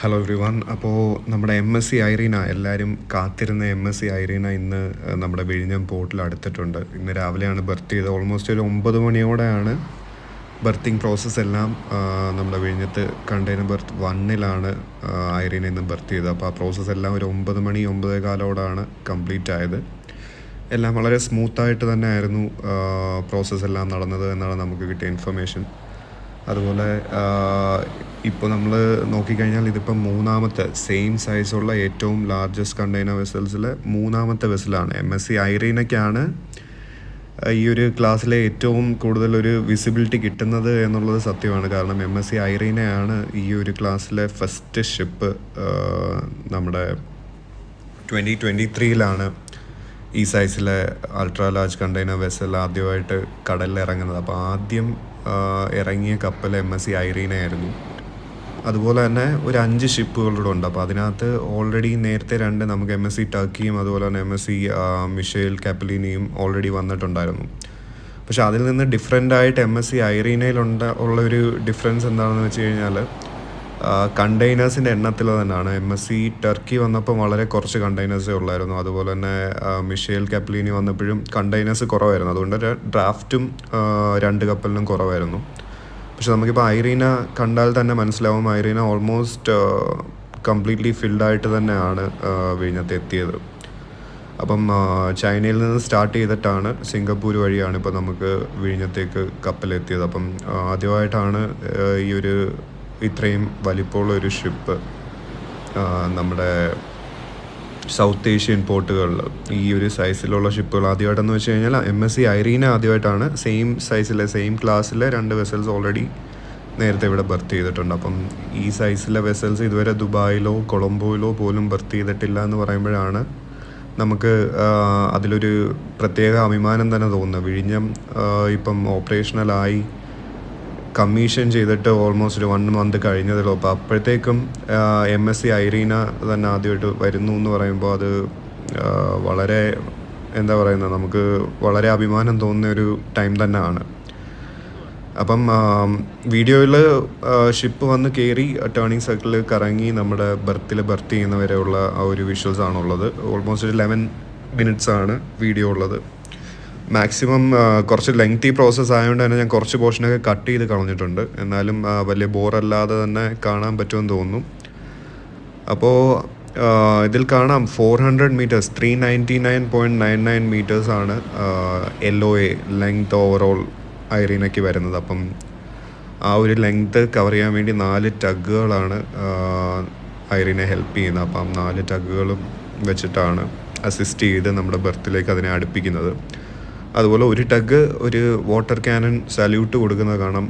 Hello every one അപ്പോൾ നമ്മുടെ M S C Irina എല്ലാവരും കാത്തിരുന്ന എം എസ് സി ഐറീന ഇന്ന് നമ്മുടെ വിഴിഞ്ഞം പോർട്ടിൽ അടുത്തിട്ടുണ്ട്. ഇന്ന് രാവിലെയാണ് ബർത്ത് ചെയ്തത്. ഓൾമോസ്റ്റ് ഒരു ഒമ്പത് മണിയോടെയാണ് ബർത്തിങ് പ്രോസസ്സ് എല്ലാം നമ്മുടെ വിഴിഞ്ഞത്ത് കണ്ടെയ്നർ ബർത്ത് വണ്ണിലാണ് ഐറീന ഇന്ന് ബർത്ത് ചെയ്തത്. അപ്പോൾ ആ പ്രോസസ്സ് എല്ലാം ഒരു ഒമ്പത് മണി ഒമ്പതേ കാലോടാണ് കംപ്ലീറ്റ് ആയത്. എല്ലാം വളരെ സ്മൂത്തായിട്ട് തന്നെ ആയിരുന്നു പ്രോസസ്സ് എല്ലാം നടന്നത് എന്നാണ് നമുക്ക് കിട്ടിയ ഇൻഫർമേഷൻ അതുപോലെ ഇപ്പോൾ നമ്മൾ നോക്കിക്കഴിഞ്ഞാൽ ഇതിപ്പം മൂന്നാമത്തെ സെയിം സൈസുള്ള ഏറ്റവും ലാർജസ്റ്റ് കണ്ടെയ്നർ വെസൽസിലെ മൂന്നാമത്തെ വെസലാണ് എം എസ് സി ഐറീനയ്ക്കാണ് ഈ ഒരു ക്ലാസ്സിലെ ഏറ്റവും കൂടുതൽ ഒരു വിസിബിലിറ്റി കിട്ടുന്നത് എന്നുള്ളത് സത്യമാണ്. കാരണം എം എസ് സി ഐറീനയാണ് ഈ ഒരു ക്ലാസ്സിലെ ഫസ്റ്റ് ഷിപ്പ് നമ്മുടെ ട്വന്റി ട്വന്റി ത്രീയിലാണ് ഈ സൈസിലെ അൾട്രാ ലാർജ് കണ്ടെയ്നർ വെസൽ ആദ്യമായിട്ട് കടലിൽ ഇറങ്ങുന്നത്. അപ്പോൾ ആദ്യം ഇറങ്ങിയ കപ്പൽ എം എസ് സി ഐറീനയായിരുന്നു. അതുപോലെ തന്നെ ഒരു അഞ്ച് ഷിപ്പുകളുടെ ഉണ്ട്. അപ്പോൾ അതിനകത്ത് ഓൾറെഡി നേരത്തെ രണ്ട് നമുക്ക് എം എസ് സി ടർക്കിയും അതുപോലെ തന്നെ എം എസ് സി മിഷേൽ കാപ്പലിനിയും ഓൾറെഡി വന്നിട്ടുണ്ടായിരുന്നു. പക്ഷെ അതിൽ നിന്ന് ഡിഫറെന്റ് ആയിട്ട് എം എസ് സി ഐറീനയിലുണ്ട ഉള്ള ഒരു ഡിഫറൻസ് എന്താണെന്ന് വെച്ച് കഴിഞ്ഞാൽ കണ്ടെയ്നേഴ്സിന്റെ എണ്ണത്തിൽ തന്നെയാണ്. എം എസ് സി ടർക്കി വന്നപ്പം വളരെ കുറച്ച് കണ്ടെയ്നേഴ്സേ ഉള്ളായിരുന്നു. അതുപോലെ തന്നെ മിഷേൽ കാപ്ലിനി വന്നപ്പോഴും കണ്ടെയ്നേഴ്സ് കുറവായിരുന്നു. അതുകൊണ്ട് ഡ്രാഫ്റ്റും രണ്ട് കപ്പലിനും കുറവായിരുന്നു. പക്ഷെ നമുക്കിപ്പോൾ ഐറീന കണ്ടാൽ തന്നെ മനസ്സിലാവും. ഐറീന ഓൾമോസ്റ്റ് കംപ്ലീറ്റ്ലി ഫിൽഡായിട്ട് തന്നെയാണ് വിഴിഞ്ഞത്ത് എത്തിയത്. അപ്പം ചൈനയിൽ നിന്ന് സ്റ്റാർട്ട് ചെയ്തിട്ടാണ് സിംഗപ്പൂർ വഴിയാണ് ഇപ്പോൾ നമുക്ക് വിഴിഞ്ഞത്തേക്ക് കപ്പലെത്തിയത്. അപ്പം ആദ്യമായിട്ടാണ് ഈ ഒരു ഇത്രയും വലിപ്പമുള്ള ഒരു ഷിപ്പ് നമ്മുടെ സൗത്ത് ഏഷ്യൻ പോർട്ടുകളിൽ ഈ ഒരു സൈസിലുള്ള ഷിപ്പുകൾ ആദ്യമായിട്ടെന്ന് വെച്ച് കഴിഞ്ഞാൽ എം എസ് സി ഐറീന ആദ്യമായിട്ടാണ് സെയിം സൈസിലെ സെയിം ക്ലാസ്സിലെ രണ്ട് വെസൽസ് ഓൾറെഡി നേരത്തെ ഇവിടെ ബർത്ത് ചെയ്തിട്ടുണ്ട്. അപ്പം ഈ സൈസിലെ വെസൽസ് ഇതുവരെ ദുബായിലോ കൊളംബോയിലോ പോലും ബർത്ത് ചെയ്തിട്ടില്ല എന്ന് പറയുമ്പോഴാണ് നമുക്ക് അതിലൊരു പ്രത്യേക അഭിമാനം തന്നെ തോന്നുന്നത്. വിഴിഞ്ഞം ഇപ്പം ഓപ്പറേഷണലായി കമ്മീഷൻ ചെയ്തിട്ട് ഓൾമോസ്റ്റ് ഒരു വൺ മന്ത് കഴിഞ്ഞതല്ലോ അപ്പോൾ അപ്പോഴത്തേക്കും എം എസ് സി ഐറീന തന്നെ ആദ്യമായിട്ട് വരുന്നു എന്ന് പറയുമ്പോൾ അത് വളരെ എന്താ പറയുന്നത് നമുക്ക് വളരെ അഭിമാനം തോന്നുന്ന ഒരു ടൈം തന്നെയാണ്. അപ്പം വീഡിയോയിൽ ഷിപ്പ് വന്ന് കയറി ടേണിംഗ് സർക്കിളിൽ കറങ്ങി നമ്മുടെ ബർത്തിൽ ബർത്ത് ചെയ്യുന്നവരെയുള്ള ആ ഒരു വിഷ്വൽസ് ആണുള്ളത്. ഓൾമോസ്റ്റ് ഒരു ലെവൻ മിനിറ്റ്സ് ആണ് വീഡിയോ ഉള്ളത്. മാക്സിമം കുറച്ച് ലെങ്തി പ്രോസസ്സ് ആയതുകൊണ്ട് തന്നെ ഞാൻ കുറച്ച് പോർഷനൊക്കെ കട്ട് ചെയ്ത് കളഞ്ഞിട്ടുണ്ട്. എന്നാലും വലിയ ബോറല്ലാതെ തന്നെ കാണാൻ പറ്റുമെന്ന് തോന്നുന്നു. അപ്പോൾ ഇതിൽ കാണാം four hundred metres three ninety nine point nine nine മീറ്റേഴ്സാണ് L O A length overall ഐറീനയ്ക്ക് വരുന്നത്. അപ്പം ആ ഒരു ലെങ്ത് കവർ ചെയ്യാൻ വേണ്ടി നാല് ടഗുകളാണ് ഐറീനെ ഹെൽപ്പ് ചെയ്യുന്നത്. അപ്പം നാല് ടഗുകളും വെച്ചിട്ടാണ് അസിസ്റ്റ് ചെയ്ത് നമ്മുടെ ബർത്തിലേക്ക് അതിനെ അടുപ്പിക്കുന്നത്. അതുപോലെ ഒരു ടഗ് ഒരു വാട്ടർ ക്യാനൺ സല്യൂട്ട് കൊടുക്കുന്നത് കാണാം.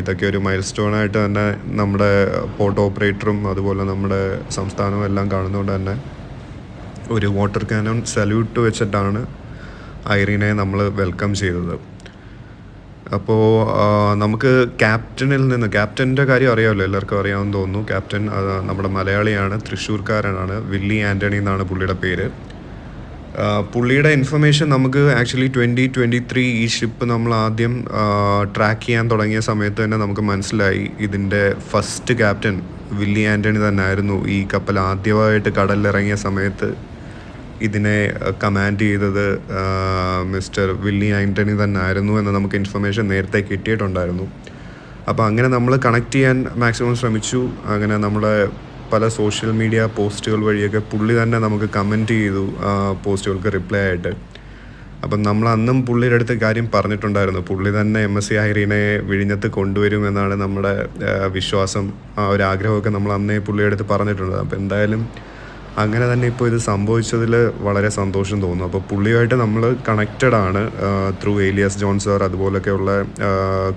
ഇതൊക്കെ ഒരു മൈൽ സ്റ്റോണായിട്ട് തന്നെ നമ്മുടെ പോർട്ട് ഓപ്പറേറ്ററും അതുപോലെ നമ്മുടെ സംസ്ഥാനവും എല്ലാം കാണുന്നതുകൊണ്ട് തന്നെ ഒരു വാട്ടർ ക്യാനൺ സല്യൂട്ട് വെച്ചിട്ടാണ് ഐറീനെ നമ്മൾ വെൽക്കം ചെയ്തത്. അപ്പോൾ നമുക്ക് ക്യാപ്റ്റനിൽ നിന്ന് ക്യാപ്റ്റന്റെ കാര്യം അറിയാമല്ലോ എല്ലാവർക്കും അറിയാമെന്ന് തോന്നുന്നു. ക്യാപ്റ്റൻ നമ്മുടെ മലയാളിയാണ് തൃശ്ശൂർക്കാരനാണ് വില്ലി ആന്റണി എന്നാണ് പുള്ളിയുടെ പേര്. പുള്ളിയുടെ ഇൻഫർമേഷൻ നമുക്ക് ആക്ച്വലി ട്വന്റി ട്വന്റി ത്രീ ഈ ഷിപ്പ് നമ്മൾ ആദ്യം ട്രാക്ക് ചെയ്യാൻ തുടങ്ങിയ സമയത്ത് തന്നെ നമുക്ക് മനസ്സിലായി. ഇതിന്റെ ഫസ്റ്റ് ക്യാപ്റ്റൻ വില്ലി ആന്റണി തന്നെ ആയിരുന്നു ഈ കപ്പൽ ആദ്യമായിട്ട് കടലിലിറങ്ങിയ സമയത്ത് ഇതിനെ കമാൻഡ് ചെയ്തത് മിസ്റ്റർ വില്ലി ആന്റണി തന്നെ ആയിരുന്നു എന്ന് നമുക്ക് ഇൻഫർമേഷൻ നേരത്തെ കിട്ടിയിട്ടുണ്ടായിരുന്നു. അപ്പോൾ അങ്ങനെ നമ്മൾ കണക്ട് ചെയ്യാൻ മാക്സിമം ശ്രമിച്ചു. അങ്ങനെ നമ്മുടെ പല സോഷ്യൽ മീഡിയ പോസ്റ്റുകൾ വഴിയൊക്കെ പുള്ളി തന്നെ നമുക്ക് കമന്റ് ചെയ്തു പോസ്റ്റുകൾക്ക് റിപ്ലൈ ആയിട്ട്. അപ്പം നമ്മൾ അന്നും പുള്ളിയുടെ അടുത്ത് കാര്യം പറഞ്ഞിട്ടുണ്ടായിരുന്നു. പുള്ളി തന്നെ എം എസ് സി ഹൈറീനെ വിഴിഞ്ഞത്ത് കൊണ്ടുവരുമെന്നാണ് നമ്മുടെ വിശ്വാസം ആ ഒരു ആഗ്രഹമൊക്കെ നമ്മൾ അന്നേ പുള്ളിയുടെ അടുത്ത് പറഞ്ഞിട്ടുണ്ട്. അപ്പം എന്തായാലും അങ്ങനെ തന്നെ ഇപ്പോൾ ഇത് സംഭവിച്ചതിൽ വളരെ സന്തോഷം തോന്നുന്നു. അപ്പോൾ പുള്ളിയുമായിട്ട് നമ്മൾ കണക്റ്റഡ് ആണ് ത്രൂ ഏലിയസ് ജോൺ സാർ അതുപോലൊക്കെയുള്ള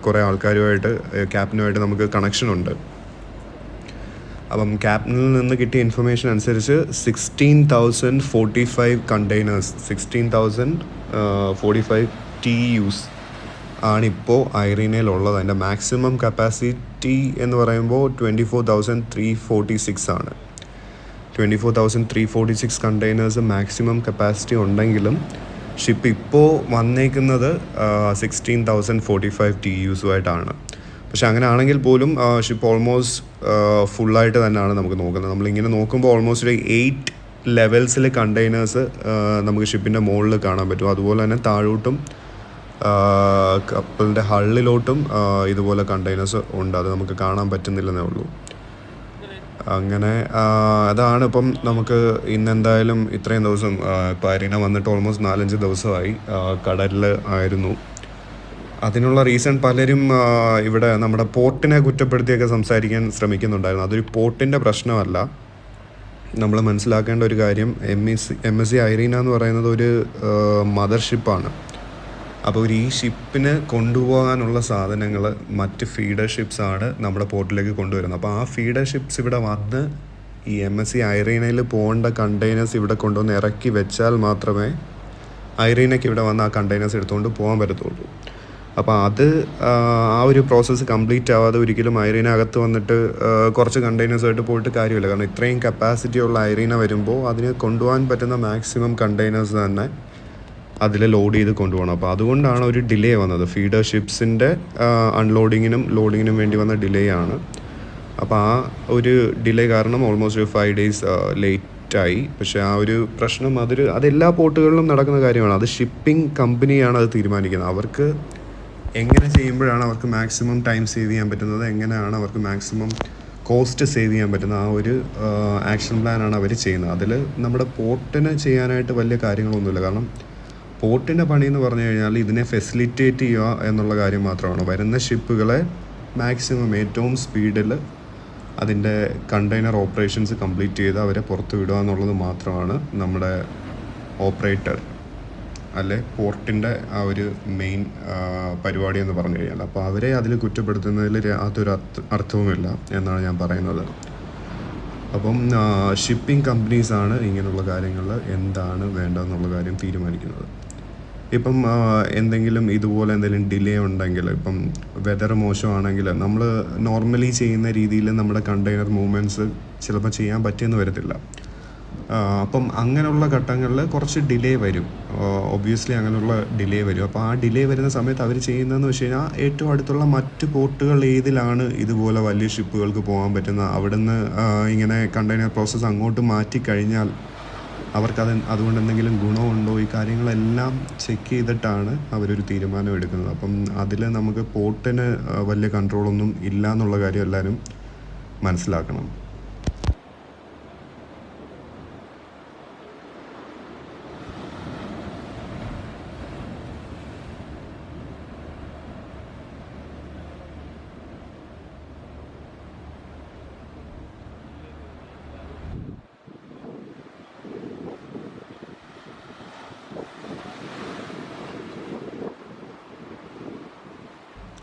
കുറേ ആൾക്കാരുമായിട്ട് ക്യാപ്റ്റനുമായിട്ട് നമുക്ക് കണക്ഷൻ ഉണ്ട്. അപ്പം ക്യാപ്റ്റനിൽ നിന്ന് കിട്ടിയ ഇൻഫർമേഷൻ അനുസരിച്ച് sixteen thousand forty five containers sixteen thousand forty five TEUs ആണിപ്പോൾ ഐറീനയിലുള്ളത് അതിന്റെ മാക്സിമം കപ്പാസിറ്റി എന്ന് പറയുമ്പോൾ twenty four thousand three forty six ആണ്. Twenty four thousand three forty six containers maximum capacity ഉണ്ടെങ്കിലും ഷിപ്പ് ഇപ്പോൾ വന്നേക്കുന്നത് sixteen thousand forty five T യൂസുമായിട്ടാണ് പക്ഷെ അങ്ങനെ ആണെങ്കിൽ പോലും ഷിപ്പ് ഓൾമോസ്റ്റ് ഫുള്ളായിട്ട് തന്നെയാണ് നമുക്ക് നോക്കുന്നത്. നമ്മളിങ്ങനെ നോക്കുമ്പോൾ ഓൾമോസ്റ്റ് ഒരു എയ്റ്റ് ലെവൽസിൽ കണ്ടെയ്നേഴ്സ് നമുക്ക് ഷിപ്പിന്റെ മുകളിൽ കാണാൻ പറ്റും. അതുപോലെ തന്നെ താഴോട്ടും കപ്പലിന്റെ ഹള്ളിലോട്ടും ഇതുപോലെ കണ്ടെയ്നേഴ്സ് ഉണ്ട്. അത് നമുക്ക് കാണാൻ പറ്റുന്നില്ലെന്നേ ഉള്ളൂ. അങ്ങനെ അതാണ് ഇപ്പം നമുക്ക് ഇന്നെന്തായാലും ഇത്രയും ദിവസം ആ, ഇപ്പം അരീന വന്നിട്ട് ഓൾമോസ്റ്റ് നാലഞ്ച് ദിവസമായി കടലിൽ ആയിരുന്നു. അതിനുള്ള റീസൺ പലരും ഇവിടെ നമ്മുടെ പോർട്ടിനെ കുറ്റപ്പെടുത്തിയൊക്കെ സംസാരിക്കാൻ ശ്രമിക്കുന്നുണ്ടായിരുന്നു. അതൊരു പോർട്ടിന്റെ പ്രശ്നമല്ല. നമ്മൾ മനസ്സിലാക്കേണ്ട ഒരു കാര്യം M S M S C Irena എന്ന് പറയുന്നത് ഒരു മദർ ഷിപ്പാണ് അപ്പോൾ ഈ ഷിപ്പിന് കൊണ്ടുപോകാനുള്ള സാധനങ്ങൾ മറ്റ് ഫീഡർ ഷിപ്സാണ് നമ്മുടെ പോർട്ടിലേക്ക് കൊണ്ടുവരുന്നത്. അപ്പോൾ ആ ഫീഡർ ഷിപ്സ് ഇവിടെ വന്ന് ഈ എം എസ് സി ഐറീനയിൽ പോകേണ്ട കണ്ടെയ്നേഴ്സ് ഇവിടെ കൊണ്ടുവന്ന് ഇറക്കി വെച്ചാൽ മാത്രമേ ഐറീനയ്ക്ക് ഇവിടെ വന്ന് ആ കണ്ടെയ്നേഴ്സ് എടുത്തുകൊണ്ട് പോകാൻ പറ്റത്തുള്ളൂ. അപ്പോൾ അത് ആ, ഒരു പ്രോസസ്സ് കംപ്ലീറ്റ് ആവാതെ ഒരിക്കലും അയറീനകത്ത് വന്നിട്ട് കുറച്ച് കണ്ടെയ്നേഴ്സായിട്ട് പോയിട്ട് കാര്യമില്ല. കാരണം ഇത്രയും കപ്പാസിറ്റി ഉള്ള അയറീന വരുമ്പോൾ അതിന് കൊണ്ടുപോകാൻ പറ്റുന്ന മാക്സിമം കണ്ടെയ്നേഴ്സ് തന്നെ അതിൽ ലോഡ് ചെയ്ത് കൊണ്ടുപോകണം. അപ്പോൾ അതുകൊണ്ടാണ് ഒരു ഡിലേ വന്നത്. ഫീഡർ ഷിപ്സിന്റെ അൺലോഡിങ്ങിനും ലോഡിങ്ങിനും വേണ്ടി വന്ന ഡിലേ ആണ്. അപ്പോൾ ആ ഒരു ഡിലേ കാരണം ഓൾമോസ്റ്റ് ഒരു ഫൈവ് ഡേയ്സ് ലേറ്റായി പക്ഷേ ആ ഒരു പ്രശ്നം അതൊരു അത് എല്ലാ പോർട്ടുകളിലും നടക്കുന്ന കാര്യമാണ്. അത് ഷിപ്പിംഗ് കമ്പനിയാണ് അത് തീരുമാനിക്കുന്നത്. അവർക്ക് എങ്ങനെ ചെയ്യുമ്പോഴാണ് അവർക്ക് മാക്സിമം ടൈം സേവ് ചെയ്യാൻ പറ്റുന്നത്? എങ്ങനെയാണ് അവർക്ക് മാക്സിമം കോസ്റ്റ് സേവ് ചെയ്യാൻ പറ്റുന്നത്? ആ ഒരു ആക്ഷൻ പ്ലാനാണ് അവർ ചെയ്യുന്നത്. അതിൽ നമ്മുടെ പോർട്ടിന് ചെയ്യാനായിട്ട് വലിയ കാര്യങ്ങളൊന്നുമില്ല. കാരണം പോർട്ടിന്റെ പണി എന്ന് പറഞ്ഞു കഴിഞ്ഞാൽ ഇതിനെ ഫെസിലിറ്റേറ്റ് ചെയ്യുക എന്നുള്ള കാര്യം മാത്രമാണ്. വരുന്ന ഷിപ്പുകളെ മാക്സിമം ഏറ്റവും സ്പീഡിൽ അതിന്റെ കണ്ടെയ്നർ ഓപ്പറേഷൻസ് കംപ്ലീറ്റ് ചെയ്ത് അവരെ പുറത്ത് വിടുക എന്നുള്ളത് മാത്രമാണ് നമ്മുടെ ഓപ്പറേറ്റർ അല്ലെ പോർട്ടിന്റെ ആ ഒരു മെയിൻ പരിപാടി എന്ന് പറഞ്ഞു കഴിഞ്ഞാൽ. അപ്പോൾ അവരെ അതിൽ കുറ്റപ്പെടുത്തുന്നതിൽ യാതൊരു അർത്ഥ അർത്ഥവുമില്ല എന്നാണ് ഞാൻ പറയുന്നത്. അപ്പം ഷിപ്പിംഗ് കമ്പനീസാണ് ഇങ്ങനെയുള്ള കാര്യങ്ങൾ എന്താണ് വേണ്ടതെന്നുള്ള കാര്യം തീരുമാനിക്കുന്നത്. ഇപ്പം എന്തെങ്കിലും ഇതുപോലെ എന്തെങ്കിലും ഡിലേ ഉണ്ടെങ്കിൽ ഇപ്പം വെതർ മോശമാണെങ്കിൽ നമ്മൾ നോർമലി ചെയ്യുന്ന രീതിയിൽ നമ്മുടെ കണ്ടെയ്നർ മൂവ്മെന്റ്സ് ചിലപ്പോൾ ചെയ്യാൻ പറ്റിയെന്ന് വരത്തില്ല. അപ്പം അങ്ങനെയുള്ള ഘട്ടങ്ങളിൽ കുറച്ച് ഡിലേ വരും. ഒബ്വിയസ്ലി അങ്ങനെയുള്ള ഡിലേ വരും. അപ്പോൾ ആ ഡിലേ വരുന്ന സമയത്ത് അവർ ചെയ്യുന്നതെന്ന് വെച്ച് കഴിഞ്ഞാൽ ഏറ്റവും അടുത്തുള്ള മറ്റ് പോർട്ടുകൾ ഏതിലാണ് ഇതുപോലെ വലിയ ഷിപ്പുകൾക്ക് പോകാൻ പറ്റുന്ന അവിടുന്ന് ഇങ്ങനെ കണ്ടെയ്നർ പ്രോസസ്സ് അങ്ങോട്ട് മാറ്റി കഴിഞ്ഞാൽ അവർക്കത് അതുകൊണ്ട് എന്തെങ്കിലും ഗുണമുണ്ടോ? ഈ കാര്യങ്ങളെല്ലാം ചെക്ക് ചെയ്തിട്ടാണ് അവരൊരു തീരുമാനം എടുക്കുന്നത്. അപ്പം അതിൽ നമുക്ക് പോർട്ടിന് വലിയ കൺട്രോളൊന്നും ഇല്ല എന്നുള്ള കാര്യം എല്ലാവരും മനസ്സിലാക്കണം.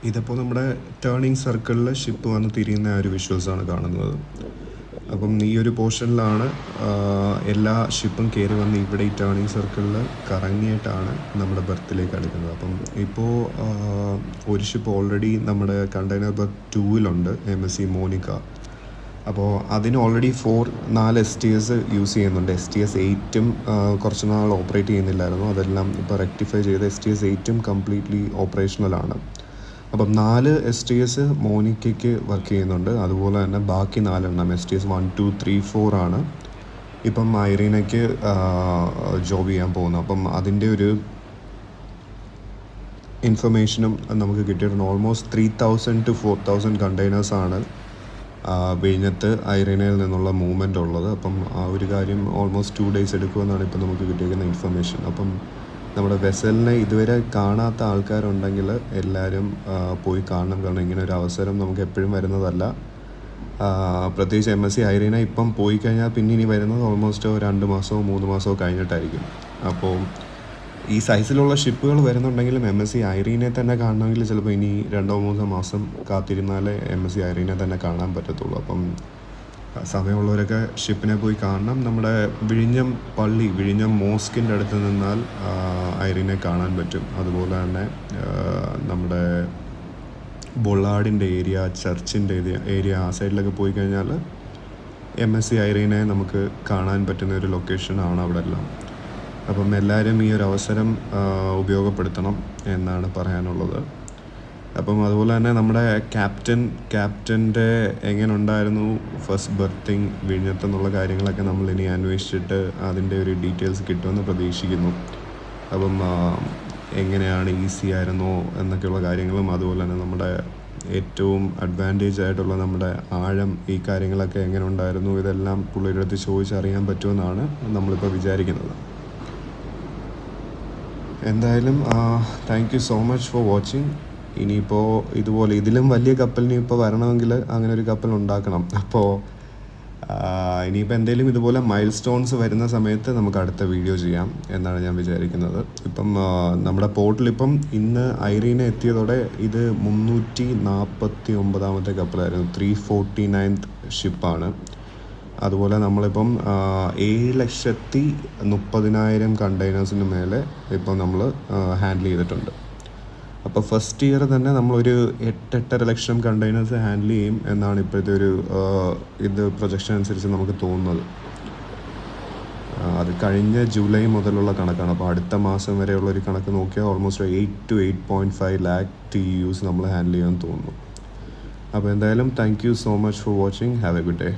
ഇതിപ്പോൾ നമ്മുടെ ടേണിംഗ് സർക്കിളിൽ ഷിപ്പ് വന്ന് തിരിയുന്ന ആ ഒരു വിഷ്വൽസാണ് കാണുന്നത്. അപ്പം ഈ ഒരു പോർഷനിലാണ് എല്ലാ ഷിപ്പും കയറി വന്ന് ഇവിടെ ഈ ടേണിംഗ് സർക്കിളിൽ കറങ്ങിയിട്ടാണ് നമ്മുടെ ബർത്തിലേക്ക് അടുക്കുന്നത്. അപ്പം ഇപ്പോൾ ഒരു ഷിപ്പ് ഓൾറെഡി നമ്മുടെ കണ്ടെയ്നർ ബർത്ത് ടൂവിലുണ്ട് എം എസ് സി മോനിക്ക അപ്പോൾ അതിന് ഓൾറെഡി ഫോർ നാല് എസ് ടി എസ് യൂസ് ചെയ്യുന്നുണ്ട്. എസ് ടി എസ് എയ്റ്റും കുറച്ച് നാൾ ഓപ്പറേറ്റ് ചെയ്യുന്നില്ലായിരുന്നു. അതെല്ലാം ഇപ്പോൾ റെക്ടിഫൈ ചെയ്ത് എസ് ടി എസ് എയ്റ്റും കംപ്ലീറ്റ്ലി ഓപ്പറേഷണലാണ് അപ്പം നാല് എസ് ടി എസ് മോനിക്കയ്ക്ക് വർക്ക് ചെയ്യുന്നുണ്ട്. അതുപോലെ തന്നെ ബാക്കി നാലെണ്ണം S T S one two three four ആണ്. ഇപ്പം ഐറീനയ്ക്ക് ജോബ് ചെയ്യാൻ പോകുന്നു. അപ്പം അതിന്റെ ഒരു ഇൻഫർമേഷനും നമുക്ക് കിട്ടിയിട്ടുണ്ട്. Almost three thousand two four thousand കണ്ടെയ്നേഴ്സാണ് വിഴിഞ്ഞത്ത് ഐറീനയിൽ നിന്നുള്ള മൂവ്മെന്റ് ഉള്ളത്. അപ്പം ആ ഒരു കാര്യം ഓൾമോസ്റ്റ് ടു ഡേയ്സ് എടുക്കുമെന്നാണ് ഇപ്പം നമുക്ക് കിട്ടിയിരിക്കുന്ന ഇൻഫർമേഷൻ അപ്പം നമ്മുടെ വെസലിനെ ഇതുവരെ കാണാത്ത ആൾക്കാരുണ്ടെങ്കിൽ എല്ലാവരും പോയി കാണണം. കാരണം ഇങ്ങനെ ഒരു അവസരം നമുക്ക് എപ്പോഴും വരുന്നതല്ല. പ്രത്യേകിച്ച് എം എസ് സി ഐറീന ഇപ്പം പോയി കഴിഞ്ഞാൽ പിന്നെ ഇനി വരുന്നത് ഓൾമോസ്റ്റ് രണ്ട് മാസമോ മൂന്ന് മാസമോ കഴിഞ്ഞിട്ടായിരിക്കും. അപ്പോൾ ഈ സൈസിലുള്ള ഷിപ്പുകൾ വരുന്നുണ്ടെങ്കിലും എം എസ് സി ഐറീനെ തന്നെ കാണണമെങ്കിൽ ചിലപ്പോൾ ഇനി രണ്ടോ മൂന്നോ മാസം കാത്തിരുന്നാലേ എം എസ് സി ഐറീനെ തന്നെ കാണാൻ പറ്റത്തുള്ളൂ. അപ്പം സമയമുള്ളവരൊക്കെ ഷിപ്പിനെ പോയി കാണണം. നമ്മുടെ വിഴിഞ്ഞം പള്ളി വിഴിഞ്ഞം മോസ്കിന്റെ അടുത്ത് നിന്നാൽ ഐറിനെ കാണാൻ പറ്റും. അതുപോലെ തന്നെ നമ്മുടെ ബൊള്ളാടിന്റെ ഏരിയ ചർച്ചിന്റെ ഏരിയ ആ സൈഡിലൊക്കെ പോയി കഴിഞ്ഞാൽ എം എസ് സി ഐറീനെ നമുക്ക് കാണാൻ പറ്റുന്ന ഒരു ലൊക്കേഷനാണ് അവിടെ എല്ലാം. അപ്പം എല്ലാവരും ഈ ഒരു അവസരം ഉപയോഗപ്പെടുത്തണം എന്നാണ് പറയാനുള്ളത്. അപ്പം അതുപോലെ തന്നെ നമ്മുടെ ക്യാപ്റ്റൻ ക്യാപ്റ്റന്റെ എങ്ങനെ ഉണ്ടായിരുന്നു ഫസ്റ്റ് ബർത്തിങ് വിഴിഞ്ഞത്തെന്നുള്ള കാര്യങ്ങളൊക്കെ നമ്മൾ ഇനി അന്വേഷിച്ചിട്ട് അതിന്റെ ഒരു ഡീറ്റെയിൽസ് കിട്ടുമെന്ന് പ്രതീക്ഷിക്കുന്നു. അപ്പം എങ്ങനെയാണ് ഈസി ആയിരുന്നോ എന്നൊക്കെയുള്ള കാര്യങ്ങളും അതുപോലെ തന്നെ നമ്മുടെ ഏറ്റവും അഡ്വാന്റേജ് ആയിട്ടുള്ള നമ്മുടെ ആഴം ഈ കാര്യങ്ങളൊക്കെ എങ്ങനെ ഉണ്ടായിരുന്നു ഇതെല്ലാം പുള്ളിയുടെ അടുത്ത് ചോദിച്ചറിയാൻ പറ്റുമെന്നാണ് നമ്മളിപ്പോൾ വിചാരിക്കുന്നത്. എന്തായാലും thank you so much for watching ഇനിയിപ്പോൾ ഇതുപോലെ ഇതിലും വലിയ കപ്പലിന് ഇപ്പോൾ വരണമെങ്കിൽ അങ്ങനെ ഒരു കപ്പൽ ഉണ്ടാക്കണം. അപ്പോൾ ഇനിയിപ്പോൾ എന്തെങ്കിലും ഇതുപോലെ മൈൽ സ്റ്റോൺസ് വരുന്ന സമയത്ത് നമുക്ക് അടുത്ത വീഡിയോ ചെയ്യാം എന്നാണ് ഞാൻ വിചാരിക്കുന്നത്. ഇപ്പം നമ്മുടെ പോർട്ടിൽ ഇപ്പം ഇന്ന് ഐറീന എത്തിയതോടെ ഇത് മുന്നൂറ്റി നാൽപ്പത്തി ഒമ്പതാമത്തെ കപ്പലായിരുന്നു. ത്രീ ഫോർട്ടി നയൻത് ഷിപ്പാണ് അതുപോലെ നമ്മളിപ്പം ഏഴ് ലക്ഷത്തി മുപ്പതിനായിരം കണ്ടെയ്നേഴ്സിന് മേലെ ഇപ്പം നമ്മൾ ഹാൻഡിൽ ചെയ്തിട്ടുണ്ട്. അപ്പോൾ ഫസ്റ്റ് ഇയർ തന്നെ നമ്മളൊരു എട്ട് എട്ടര ലക്ഷം കണ്ടെയ്നേഴ്സ് ഹാൻഡിൽ ചെയ്യും എന്നാണ് ഇപ്പോഴത്തെ ഒരു ഇത് പ്രൊജക്ഷൻ അനുസരിച്ച് നമുക്ക് തോന്നുന്നത്. അത് കഴിഞ്ഞ ജൂലൈ മുതലുള്ള കണക്കാണ്. അപ്പോൾ അടുത്ത മാസം വരെയുള്ള ഒരു കണക്ക് നോക്കിയാൽ almost eight two eight point five lakh TEUs നമ്മൾ ഹാൻഡിൽ ചെയ്യാൻ തോന്നുന്നു. അപ്പോൾ എന്തായാലും thank you so much for watching have a good day